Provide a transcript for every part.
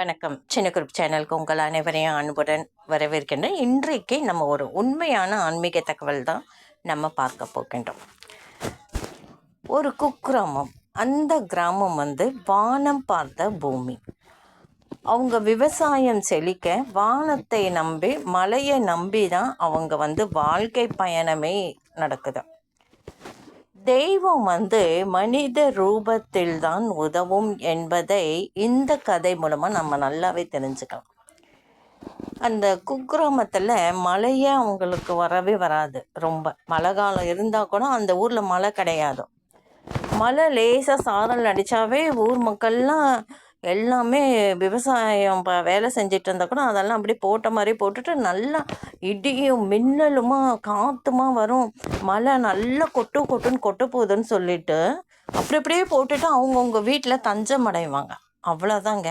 வணக்கம். சின்ன குரூப் சேனலுக்கு உங்கள் அனைவரையும் அன்புடன் வரவேற்கின்றேன். இன்றைக்கு நம்ம ஒரு உண்மையான ஆன்மீக தகவல் தான் நம்ம பார்க்க போகின்றோம். ஒரு குக்கிராமம். அந்த கிராமம் வந்து வானம் பார்த்த பூமி. அவங்க விவசாயம் செழிக்க வானத்தை நம்பி மலையை நம்பி தான் அவங்க வந்து வாழ்க்கை பயணமே நடக்குது. தெய்வம் வந்து மனித ரூபத்தில் தான் உதவும் என்பதை இந்த கதை மூலமாக நம்ம நல்லாவே தெரிஞ்சுக்கலாம். அந்த குக்கிராமத்தில் மழையே அவங்களுக்கு வரவே வராது. ரொம்ப மழை காலம் இருந்தால் கூட அந்த ஊரில் மழை கிடையாது. மழை லேசாக சாரல் அடித்தாவே ஊர் மக்கள்லாம் எல்லாமே விவசாயம் ப வேலை செஞ்சுட்டு இருந்தால் கூட அதெல்லாம் அப்படியே போட்ட மாதிரி போட்டுட்டு நல்லா இடியும் மின்னலுமா காற்றுமா வரும். மழை நல்லா கொட்டு கொட்டுன்னு கொட்ட போகுதுன்னு சொல்லிட்டு அப்படி அப்படியே போட்டுட்டு அவங்கவுங்க வீட்டில் தஞ்சம் அடைவாங்க. அவ்வளோதாங்க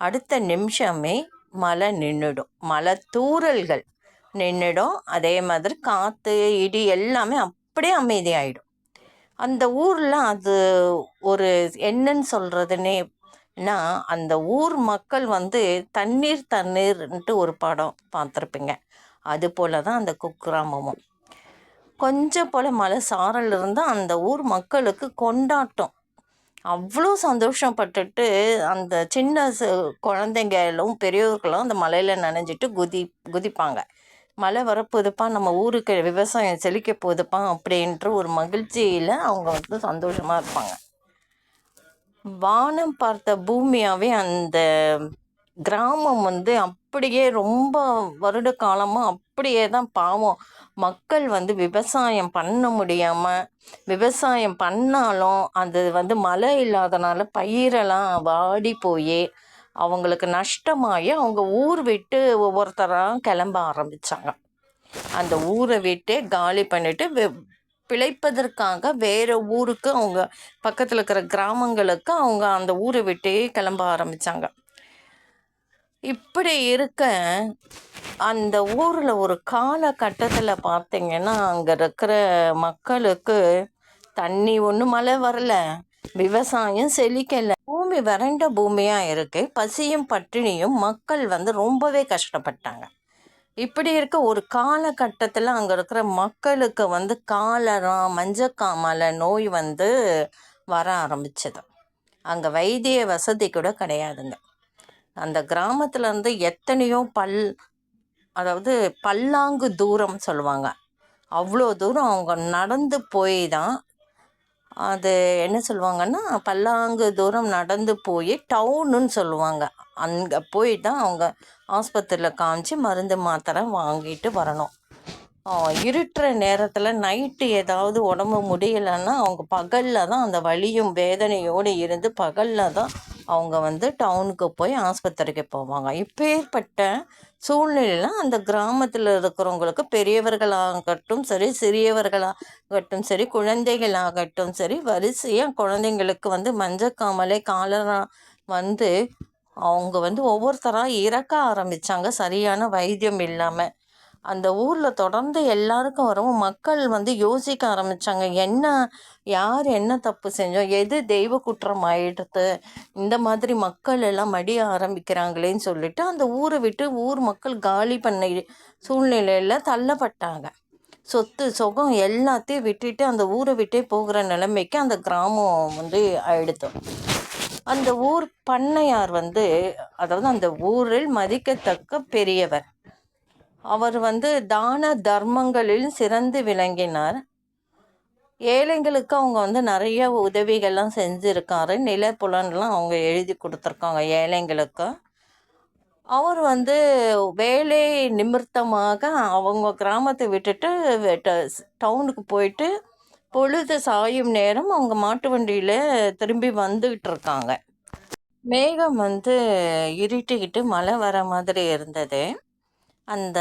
அடுத்த நிமிஷமே மழை நின்றுடும் மழை தூறல்கள் நின்றுடும் அதே மாதிரி காற்று இடி எல்லாமே அப்படியே அமைதியாயிடும். அந்த ஊரில் அது ஒரு என்னன்னு சொல்கிறதுனே நான் அந்த ஊர் மக்கள் வந்து தண்ணீர் தண்ணீர்ன்ட்டு ஒரு படம் பார்த்துருப்பீங்க. அது போல தான் அந்த குக்கிராமமும். கொஞ்சம் போல் மலை சாரல் இருந்தால் அந்த ஊர் மக்களுக்கு கொண்டாட்டம். அவ்வளோ சந்தோஷப்பட்டுட்டு அந்த சின்ன ச குழந்தைங்களும் பெரியவர்களும் அந்த மலையில் நனைஞ்சிட்டு குதி குதிப்பாங்க. மழை வரப்போகுதுப்பா நம்ம ஊருக்கு விவசாயம் செழிக்க போகுதுப்பா அப்படின்ற ஒரு மகிழ்ச்சியில் அவங்க வந்து சந்தோஷமாக இருப்பாங்க. வானம் பார்த்த பூமியாகவே அந்த கிராமம் வந்து அப்படியே ரொம்ப வருட காலமாக அப்படியே தான் பாவம். மக்கள் வந்து விவசாயம் பண்ண முடியாமல் விவசாயம் பண்ணாலும் அது வந்து மழை இல்லாதனால பயிரெல்லாம் வாடி போய் அவங்களுக்கு நஷ்டமாகி அவங்க ஊர் விட்டு ஒவ்வொருத்தராக கிளம்ப ஆரம்பித்தாங்க அந்த ஊரை விட்டு காலி பண்ணிவிட்டு பிழைப்பதற்காக வேறு ஊருக்கு அவங்க பக்கத்தில் இருக்கிற கிராமங்களுக்கு அவங்க அந்த ஊரை விட்டே கிளம்ப ஆரம்பித்தாங்க இப்படி இருக்க அந்த ஊரில் ஒரு காலகட்டத்தில் பார்த்தீங்கன்னா அங்கே இருக்கிற மக்களுக்கு தண்ணி ஒன்றும் மழை வரல. விவசாயம் செழிக்கலை. பூமி வறண்ட பூமியாக இருக்குது பசியும் பட்டினியும் மக்கள் வந்து ரொம்பவே கஷ்டப்பட்டாங்க. இப்படி இருக்க ஒரு காலகட்டத்தில் அங்கே இருக்கிற மக்களுக்கு வந்து காலரா மஞ்சக்காமலை நோய் வந்து வர ஆரம்பிச்சது. அங்கே வைத்திய வசதி கூட கிடையாதுங்க. அந்த கிராமத்தில் இருந்து எத்தனையோ பல் அதாவது பல்லாங்கு தூரம் சொல்லுவாங்க. அவ்வளோ தூரம் அவங்க நடந்து போய் தான் அது என்ன சொல்லுவாங்கன்னா பல்லாங்கு தூரம் நடந்து போய் டவுனுன்னு சொல்லுவாங்க. அங்கே போய் தான் அவங்க ஆஸ்பத்திரியில் காமிச்சு மருந்து மாத்திரை வாங்கிட்டு வரணும். இருட்டுற நேரத்தில் நைட்டு ஏதாவது உடம்பு முடியலைன்னா அவங்க பகலில் தான் அந்த வலியும் வேதனையோடு இருந்து பகலில் தான் அவங்க வந்து டவுனுக்கு போய் ஆஸ்பத்திரிக்கு போவாங்க. இப்பேற்பட்ட சூழ்நிலையில் அந்த கிராமத்தில் இருக்கிறவங்களுக்கு பெரியவர்களாகட்டும் சரி சிறியவர்களாகட்டும் சரி குழந்தைகளாகட்டும் சரி வரிசையாக குழந்தைங்களுக்கு வந்து மஞ்சக்காமலை காலரா வந்து அவங்க வந்து ஒவ்வொருத்தராக இறக்க ஆரம்பித்தாங்க சரியான வைத்தியம் இல்லாமல் அந்த ஊரில் தொடர்ந்து எல்லாருக்கும் வரவும் மக்கள் வந்து யோசிக்க ஆரம்பித்தாங்க என்ன யார் என்ன தப்பு செஞ்சோம் எது தெய்வ குற்றம் ஆயிடுத்து இந்த மாதிரி மக்கள் எல்லாம் மடிய ஆரம்பிக்கிறாங்களேன்னு சொல்லிட்டு அந்த ஊரை விட்டு ஊர் மக்கள் காலி பண்ண சூழ்நிலையில் தள்ளப்பட்டாங்க. சொத்து சுகம் எல்லாத்தையும் விட்டுட்டு அந்த ஊரை விட்டே போகிற நிலைமைக்கு அந்த கிராமம் வந்து ஆயிடுத்து. அந்த ஊர் பண்ணையார் வந்து அதாவது அந்த ஊரில் மதிக்கத்தக்க பெரியவர். அவர் வந்து தான தர்மங்களில் சிறந்து விளங்கினார். ஏழைங்களுக்கு அவங்க வந்து நிறைய உதவிகள்லாம் செஞ்சுருக்காரு. நிலப்புலன்லாம் அவங்க எழுதி கொடுத்துருக்காங்க ஏழைங்களுக்கு. அவர் வந்து வேலை நிமித்தமாக அவங்க கிராமத்தை விட்டுட்டு டவுனுக்கு போயிட்டு பொழுது சாயும் நேரம் அவங்க மாட்டு வண்டியில் திரும்பி வந்துக்கிட்டு இருக்காங்க மேகம் வந்து இருட்டிக்கிட்டு மழை வர மாதிரி இருந்தது. அந்த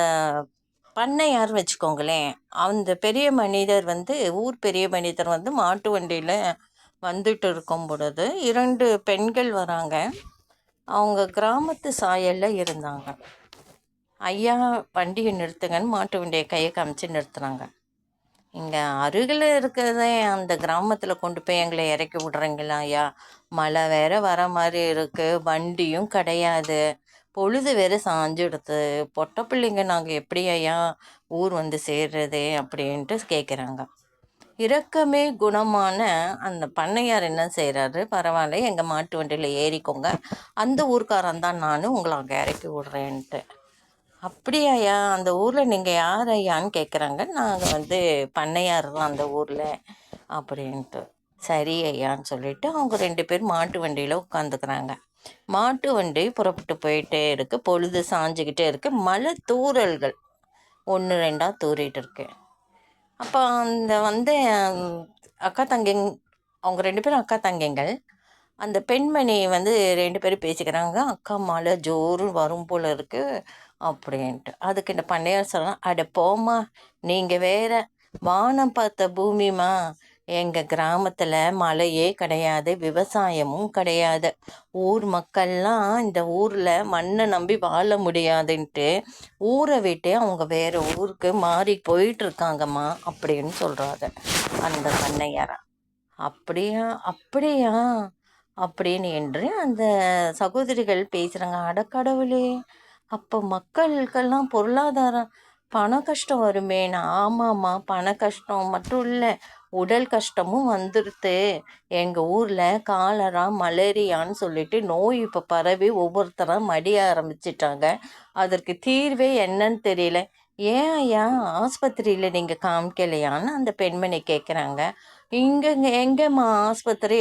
பண்ணையார் வச்சுக்கோங்களேன் அந்த பெரிய மனிதர் வந்து ஊர் பெரிய மனிதர் வந்து மாட்டு வண்டியில் வந்துட்டு இருக்கும் பொழுது இரண்டு பெண்கள் வராங்க. அவங்க கிராமத்து சாயலில் இருந்தாங்க. ஐயா வண்டியை நிறுத்துங்கன்னு மாட்டு வண்டியை கையை காமிச்சு நிறுத்துனாங்க. இங்கே அருகில் இருக்கிறதே அந்த கிராமத்தில் கொண்டு போய் எங்களை இறக்கி விட்றீங்களா ஐயா? மழை வேற வர மாதிரி இருக்குது வண்டியும் கிடையாது. பொழுது வேற சாஞ்சிடுது. பொட்டை பிள்ளைங்க நாங்கள் எப்படி ஐயா ஊர் வந்து சேர்றது அப்படின்ட்டு கேட்குறாங்க இரக்கமே குணமான அந்த பண்ணையார் என்ன செய்கிறாரு பரவாயில்ல எங்கள் மாட்டு வண்டியில் ஏறிக்கோங்க. அந்த ஊர்க்காரன் தான் நான் உங்களை அங்கே இறக்கி விட்றேன்ட்டு. அப்படியாயா அந்த ஊரில் நீங்கள் யார் ஐயான்னு கேட்குறாங்க நாங்கள் வந்து பண்ணையார் தான் அந்த ஊரில் அப்படின்ட்டு. சரி ஐயான்னு சொல்லிட்டு அவங்க ரெண்டு பேர் மாட்டு வண்டியில் உட்காந்துக்கிறாங்க. மாட்டு வண்டி புறப்பட்டு போயிட்டே இருக்கு. பொழுது சாஞ்சுக்கிட்டே இருக்கு. மழை தூறல்கள். ஒன்று ரெண்டாக தூறிட்டு இருக்கு. அப்போ அந்த வந்து அக்கா தங்கைங் அவங்க ரெண்டு பேரும் அக்கா தங்கைங்கள் அந்த பெண்மணி வந்து ரெண்டு பேரும் பேசிக்கிறாங்க. அக்கா மழை ஜோறு வரும் போல இருக்கு அப்படின்ட்டு. அதுக்கு இந்த பண்ணையார் சொல்லலாம் அட போம்மா நீங்கள் வேற வானம் பார்த்த பூமிமா எங்கள் கிராமத்தில் மழையே கிடையாது விவசாயமும் கிடையாது. ஊர் மக்கள்லாம் இந்த ஊரில் மண்ணை நம்பி வாழ முடியாதுன்ட்டு ஊரை விட்டு அவங்க வேறு ஊருக்கு மாறி போயிட்டுருக்காங்கம்மா அப்படின்னு சொல்கிறாங்க அந்த பண்ணையாரா. அப்படியா அப்படியா அப்படின்னு என்று அந்த சகோதரிகள் பேசுகிறாங்க அடக்கடவுளே அப்போ மக்களுக்கெல்லாம் பொருளாதாரம் பண கஷ்டம் வருமேனா ஆமாம்மா பண கஷ்டம் மட்டும் இல்லை உடல் கஷ்டமும் வந்துடுது எங்கள் ஊரில் காலரா மலேரியான்னு சொல்லிட்டு நோய் இப்போ பரவி ஒவ்வொருத்தராக மடிய ஆரம்பிச்சிட்டாங்க. அதற்கு தீர்வே என்னன்னு தெரியல. ஏன் ஐயா ஆஸ்பத்திரியில் நீங்கள் காமிக்கலையான்னு அந்த பெண்மணி கேட்குறாங்க இங்கே எங்கேம்மா ஆஸ்பத்திரி?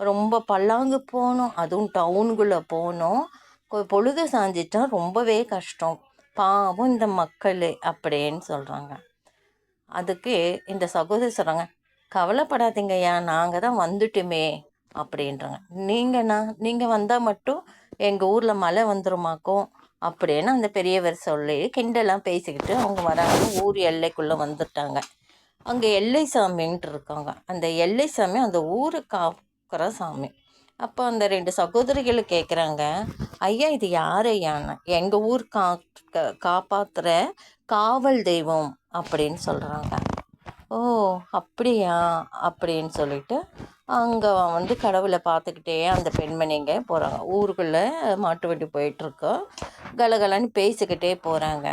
ரொம்ப பல்லாங்கு போகணும் அதுவும் டவுனுக்குள்ளே போகணும் பொழுது சாஞ்சிட்டா ரொம்பவே கஷ்டம். பாவம் இந்த மக்கள் அப்படின்னு சொல்கிறாங்க அதுக்கு இந்த சகோதரி சொல்கிறாங்க கவலைப்படாதீங்கய்யா நாங்கள் தான் வந்துட்டுமே அப்படின்றாங்க. நீங்கண்ணா நீங்கள் வந்தால் மட்டும் எங்கள் ஊரில் மழை வந்துருமாக்கும் அப்படின்னு அந்த பெரியவர் சொல்லி கிண்டெல்லாம் பேசிக்கிட்டு அவங்க வராங்க. ஊர் எல்லைக்குள்ளே வந்துட்டாங்க. அங்கே எல்லை சாமின்ட்டு இருக்காங்க. அந்த எல்லை சாமி அந்த ஊரை காக்கிற சாமி. அப்போ அந்த ரெண்டு சகோதரிகள் கேட்குறாங்க ஐயா இது யார் ஐயான்னு எங்கள் ஊர் கா கா- காப்பாத்துற காவல் தெய்வம் அப்படின்னு சொல்கிறாங்க ஓ அப்படியா? அப்படின்னு சொல்லிட்டு அங்கே வந்து கடவுளை பார்த்துக்கிட்டே அந்த பெண்மணிங்க போகிறாங்க ஊருக்குள்ளே மாட்டு வண்டி போயிட்டுருக்கோம் கலகலன்னு பேசிக்கிட்டே போகிறாங்க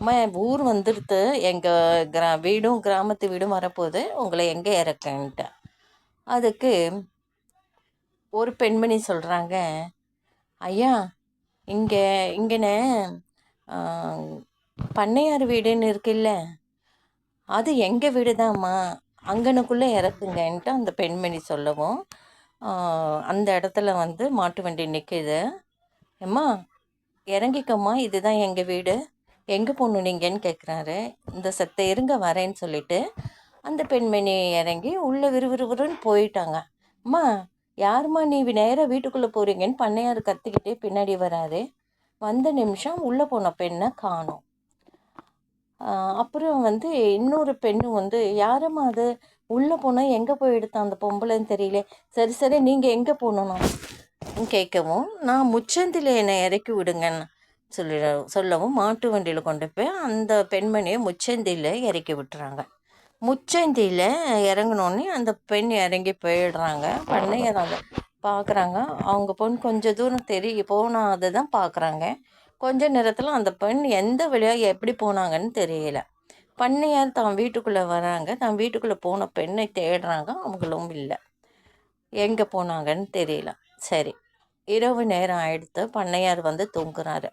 அம்மா ஊர் வந்துடுத்து. எங்கள் கிரா வீடும் கிராமத்து வீடும் வரப்போகுது. உங்களை எங்கே இறக்குன்ட்டு. அதுக்கு ஒரு பெண்மணி சொல்கிறாங்க ஐயா இங்கே இங்கனே பண்ணையார் வீடுன்னு இருக்குல்ல அது எங்கள் வீடு தான்மா அங்கனுக்குள்ளே இறக்குங்கன்ட்டு அந்த பெண்மணி சொல்லவும் அந்த இடத்துல வந்து மாட்டு வண்டி நிற்கிது அம்மா இறங்கிக்கம்மா இதுதான் எங்கள் வீடு. எங்கே போகணும் நீங்கன்னு கேட்குறாரு இந்த செத்த இருங்க வரேன்னு சொல்லிட்டு அந்த பெண்மணி இறங்கி உள்ளே விறுவிறுவிறுன்னு போயிட்டாங்க. அம்மா யாரும்மா நீ நேராக வீட்டுக்குள்ளே போகிறீங்கன்னு பண்ணையார் கத்திக்கிட்டே பின்னாடி வராரு. வந்த நிமிஷம் உள்ளே போன பெண்ணை காணும். அப்புறம் வந்து இன்னொரு பெண்ணு வந்து யாரம்மா அது? உள்ளே போனால் எங்கே போய் எடுத்தான் அந்த பொம்பளைன்னு தெரியல. சரி சரி நீங்கள் எங்கே போகணும்? கேட்கவும் நான் முச்சந்தில் என்னை இறக்கி விடுங்கன்னு சொல்லி சொல்லவும் மாட்டு வண்டியில் கொண்டு போய் அந்த பெண்மணியை முச்சந்தியில் இறக்கி விட்டுறாங்க. முச்சந்தியில் இறங்கினோடனே அந்த பெண் இறங்கி போயிடுறாங்க. பண்ணையார் அதை பார்க்குறாங்க அவங்க பொண்ணு கொஞ்சம் தூரம் தெரிய போனால் அதை தான் பார்க்குறாங்க கொஞ்ச நேரத்தில் அந்த பெண் எந்த வழியாக எப்படி போனாங்கன்னு தெரியல. பண்ணையார் தான் வீட்டுக்குள்ளே வராங்க. தான் வீட்டுக்குள்ளே போன பெண்ணை தேடுறாங்க. அவங்களும் இல்லை. எங்கே போனாங்கன்னு தெரியல. சரி. இரவு நேரம் ஆயிடுத்து பண்ணையார் வந்து தூங்குறாரு.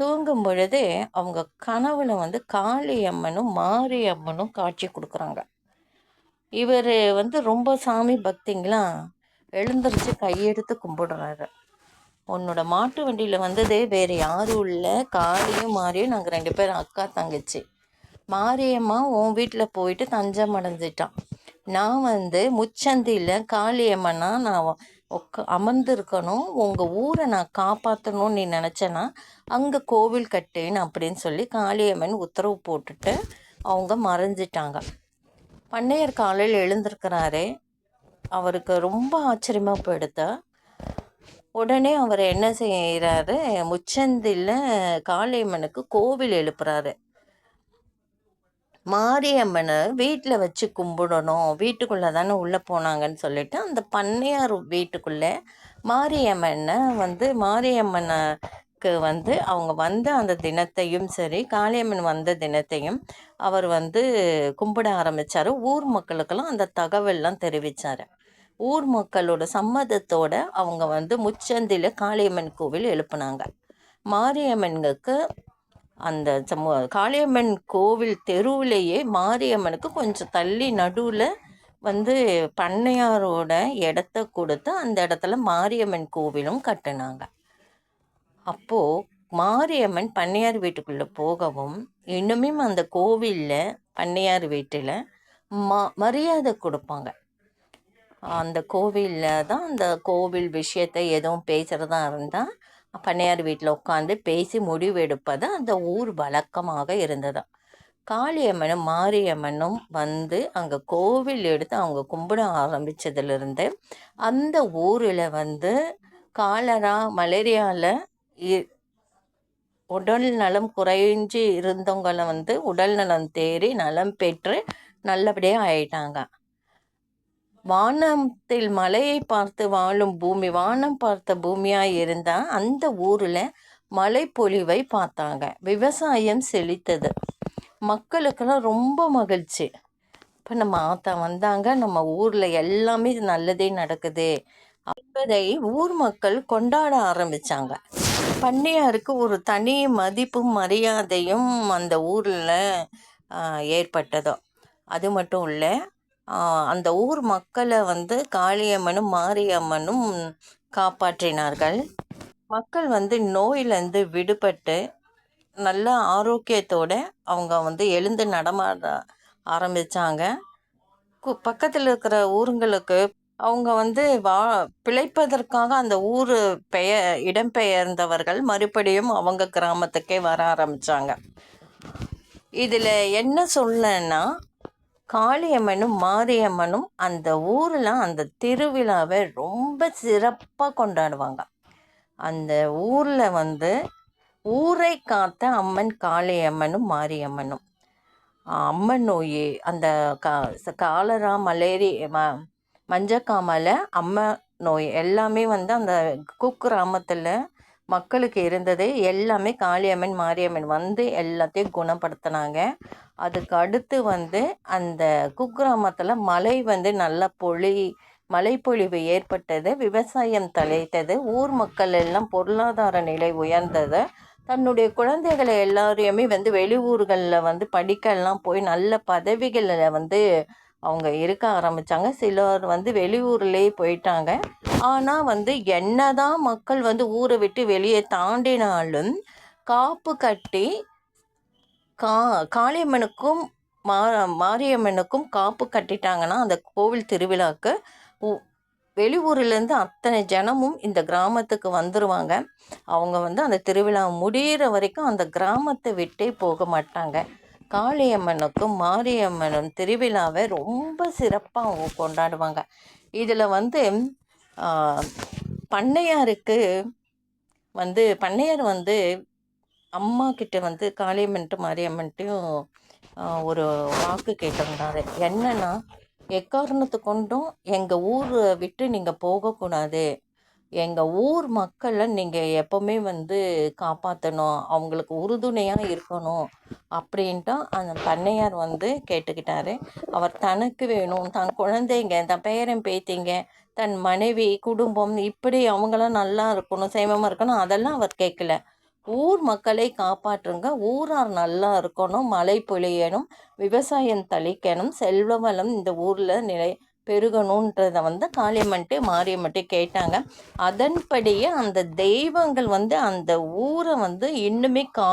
தூங்கும் பொழுது அவங்க கனவுல வந்து காளியம்மனும் மாரியம்மனும் காட்சி கொடுக்குறாங்க. இவர் வந்து ரொம்ப சாமி பக்திங்களா? எழுந்திரிச்சு கையெடுத்து கும்பிடுறாரு. உன்னோட மாட்டு வண்டியில் வந்ததே வேறு யாரும் இல்லை. காளியும் மாரியும் நாங்கள் ரெண்டு பேரும் அக்கா தங்கச்சி. மாரியம்மா உன் வீட்டில் போயிட்டு தஞ்சம் அடைஞ்சிட்டான். நான் வந்து முச்சந்தியில் காளியம்மனா நான் உக்க அமர்ந்திருக்கணும். உங்கள் ஊரை நான் காப்பாற்றணும்னு நீ நினச்சேன்னா அங்கே கோவில் கட்டேன் அப்படின்னு சொல்லி காளியம்மன் உத்தரவு போட்டுட்டு அவங்க மறைஞ்சிட்டாங்க. பண்ணையர் காலையில் எழுந்திருக்கிறாரே. அவருக்கு ரொம்ப ஆச்சரியமாக போயிடுத்து உடனே அவர் என்ன செய்கிறாரு முச்சந்தில் காளியம்மனுக்கு கோவில் எழுப்புறாரு. மாரியம்மனை வீட்டில் வச்சு கும்பிடணும். வீட்டுக்குள்ளே தானே உள்ளே போனாங்கன்னு சொல்லிட்டு அந்த பண்ணையார் வீட்டுக்குள்ளே மாரியம்மனை வந்து மாரியம்மனுக்கு வந்து அவங்க வந்த அந்த தினத்தையும் சரி காளியம்மன் வந்த தினத்தையும் அவர் வந்து கும்பிட ஆரம்பித்தார் ஊர் மக்களுக்கெல்லாம் அந்த தகவல்லாம் தெரிவித்தார் ஊர் மக்களோட சம்மதத்தோட அவங்க வந்து முச்சந்தியில் காளியம்மன் கோவில் எழுப்புனாங்க. மாரியம்மனுக்கு அந்த சமூக காளியம்மன் கோவில் தெருவுலேயே மாரியம்மனுக்கு கொஞ்சம் தள்ளி நடுவில் வந்து பண்ணையாரோட இடத்த கொடுத்து அந்த இடத்துல மாரியம்மன் கோவிலும் கட்டினாங்க. அப்போது மாரியம்மன் பண்ணையார் வீட்டுக்குள்ளே போகவும் இன்னுமே அந்த கோவிலில் பண்ணையார் வீட்டில் மா மரியாதை கொடுப்பாங்க. அந்த கோவிலில் தான் அந்த கோவில் விஷயத்தை எதுவும் பேசுகிறதா இருந்தால் பண்ணையார் வீட்டில் உட்காந்து பேசி முடிவெடுப்பது அந்த ஊர் வழக்கமாக இருந்தது. காளியம்மனும் மாரியம்மனும் வந்து அங்கே கோவில் எடுத்து அவங்க கும்பிட ஆரம்பித்ததுலேருந்து அந்த ஊரில் வந்து காலரா மலேரியாவில் உடல் நலம் குறைஞ்சி இருந்தவங்களை வந்து உடல் நலம் தேறி நலம் பெற்று நல்லபடியாக ஆயிட்டாங்க. வானத்தில் மலையை பார்த்து வாழும் பூமி வானம் பார்த்த பூமியாக இருந்தால் அந்த ஊரில் மழைப்பொழிவை பார்த்தாங்க. விவசாயம் செழித்தது. மக்களுக்கெல்லாம் ரொம்ப மகிழ்ச்சி. இப்போ நம்ம ஆத்தா வந்தாங்க. நம்ம ஊரில் எல்லாமே நல்லதே நடக்குது என்பதை ஊர் மக்கள் கொண்டாட ஆரம்பித்தாங்க பண்ணையாருக்கு ஒரு தனி மதிப்பும் மரியாதையும் அந்த ஊரில் ஏற்பட்டதோ? அது மட்டும் இல்லை அந்த ஊர் மக்களை வந்து காளியம்மனும் மாரியம்மனும் காப்பாற்றினார்கள். மக்கள் வந்து நோயிலேருந்து விடுபட்டு நல்ல ஆரோக்கியத்தோடு அவங்க வந்து எழுந்து நடமாட ஆரம்பித்தாங்க கு பக்கத்தில் இருக்கிற ஊருங்களுக்கு அவங்க வந்து வா பிழைப்பதற்காக அந்த ஊர் பெயர் இடம்பெயர்ந்தவர்கள் மறுபடியும் அவங்க கிராமத்துக்கே வர ஆரம்பித்தாங்க இதில் என்ன சொல்லன்னா காளியம்மனும் மாரியம்மனும் அந்த ஊரில் அந்த திருவிழாவை ரொம்ப சிறப்பாக கொண்டாடுவாங்க. அந்த ஊரில் வந்து ஊரை காத்த அம்மன் காளியம்மனும் மாரியம்மனும். அம்மன் நோய் அந்த கா காலரா மலேரி ம மஞ்சக்காமலை அம்ம நோய் எல்லாமே வந்து அந்த குக்கிராமத்தில் மக்களுக்கு இருந்தது. எல்லாமே காளியம்மன் மாரியம்மன் வந்து எல்லாத்தையும் குணப்படுத்தினாங்க. அதுக்கு அடுத்து வந்து அந்த குக்கிராமத்தில் மழை வந்து நல்ல பொழி மழைப்பொழிவு ஏற்பட்டது. விவசாயம் தலைத்தது ஊர் மக்கள் எல்லாம் பொருளாதார நிலை உயர்ந்தது. தன்னுடைய குழந்தைகளை எல்லாரையுமே வந்து வெளியூர்களில் வந்து படிக்கலாம் போய் நல்ல பதவிகளில் வந்து அவங்க இருக்க ஆரம்பித்தாங்க சிலர் வந்து வெளியூர்லேயே போயிட்டாங்க. ஆனால் வந்து என்னதான் மக்கள் வந்து ஊரை விட்டு வெளியே தாண்டினாலும் காப்பு கட்டி கா காளியம்மனுக்கும் மா மாரியம்மனுக்கும் காப்பு கட்டிட்டாங்கன்னா அந்த கோவில் திருவிழாவுக்கு வெளியூர்லேருந்து அத்தனை ஜனமும் இந்த கிராமத்துக்கு வந்துடுவாங்க அவங்க வந்து அந்த திருவிழா முடிகிற வரைக்கும் அந்த கிராமத்தை விட்டே போக மாட்டாங்க. காளியம்மனுக்கும் மாரியம்மனும் திருவிழாவை ரொம்ப சிறப்பாக அவங்க கொண்டாடுவாங்க. இதில் வந்து பண்ணையாருக்கு வந்து பண்ணையார் வந்து அம்மா கிட்ட வந்து காளியம்மன்ட்டு மாரியம்மன்ட்டையும் ஒரு வாக்கு கேட்டிருந்தாரு என்னன்னா எக்காரணத்து கொண்டும் எங்கள் ஊரை விட்டு நீங்கள் போகக்கூடாது. எங்கள் ஊர் மக்களை நீங்கள் எப்போவுமே வந்து காப்பாற்றணும் அவங்களுக்கு உறுதுணையாக இருக்கணும் அப்படின்ட்டு அந்த பண்ணையார் வந்து கேட்டுக்கிட்டாரு. அவர் தனக்கு வேணும் தன் குழந்தைங்க தன் பேரன் பேத்திங்க தன் மனைவி குடும்பம் இப்படி அவங்களாம் நல்லா இருக்கணும் சேமமாக இருக்கணும் அதெல்லாம் அவர் கேட்கல. ஊர் மக்களை காப்பாற்றுங்க ஊரார் நல்லா இருக்கணும் மழை பொழியணும் விவசாயம் தளிக்கணும் செல்வ வளம் இந்த ஊரில் நிலை பெருகணுன்றதை வந்து காளியம்மன்ட்டு மாரியம்மன்ட்டு கேட்டாங்க. அதன்படியே அந்த தெய்வங்கள் வந்து அந்த ஊரை வந்து இன்னுமே கா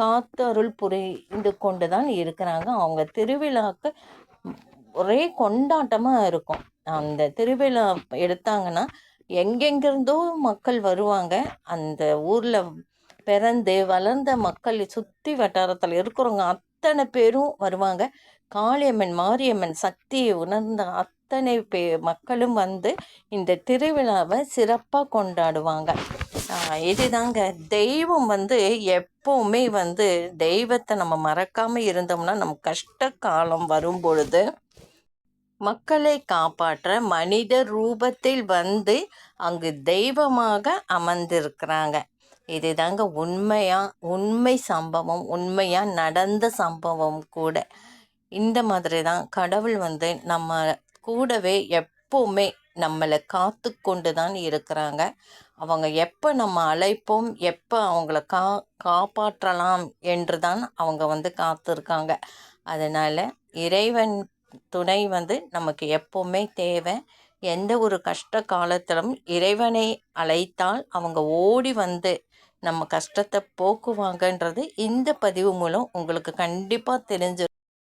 காத்தருள் புரிந்து கொண்டு தான் இருக்கிறாங்க. அவங்க திருவிழாக்கு ஒரே கொண்டாட்டமாக இருக்கும். அந்த திருவிழா எடுத்தாங்கன்னா எங்கெங்கிருந்தோ மக்கள் வருவாங்க. அந்த ஊரில் பிறந்து வளர்ந்த மக்கள் சுற்றி வட்டாரத்தில் இருக்கிறவங்க அத்தனை பேரும் வருவாங்க. காளியம்மன் மாரியம்மன் சக்தியை உணர்ந்த அத் அத்தனை பே மக்களும் வந்து இந்த திருவிழாவை சிறப்பாக கொண்டாடுவாங்க. இதுதாங்க. தெய்வம் வந்து எப்போவுமே வந்து தெய்வத்தை நம்ம மறக்காமல் இருந்தோம்னா நம்ம கஷ்ட காலம் வரும் பொழுது மக்களை காப்பாற்ற மனித ரூபத்தில் வந்து அங்கு தெய்வமாக அமர்ந்திருக்கிறாங்க. இதுதாங்க உண்மையா உண்மை சம்பவம் உண்மையா நடந்த சம்பவம் கூட. இந்த மாதிரி தான் கடவுள் வந்து நம்ம கூடவே எப்போவுமே நம்மளை காத்து கொண்டு தான் இருக்கிறாங்க. அவங்க எப்போ நம்ம அழைப்போம் எப்போ அவங்கள கா காப்பாற்றலாம் என்று தான் அவங்க வந்து காத்திருக்காங்க. அதனால் இறைவன் துணை வந்து நமக்கு எப்போவுமே தேவை. எந்த ஒரு கஷ்ட காலத்திலும் இறைவனை அழைத்தால் அவங்க ஓடி வந்து நம்ம கஷ்டத்தை போக்குவாங்கன்றது இந்த பதிவு மூலம் உங்களுக்கு கண்டிப்பாக தெரிஞ்சு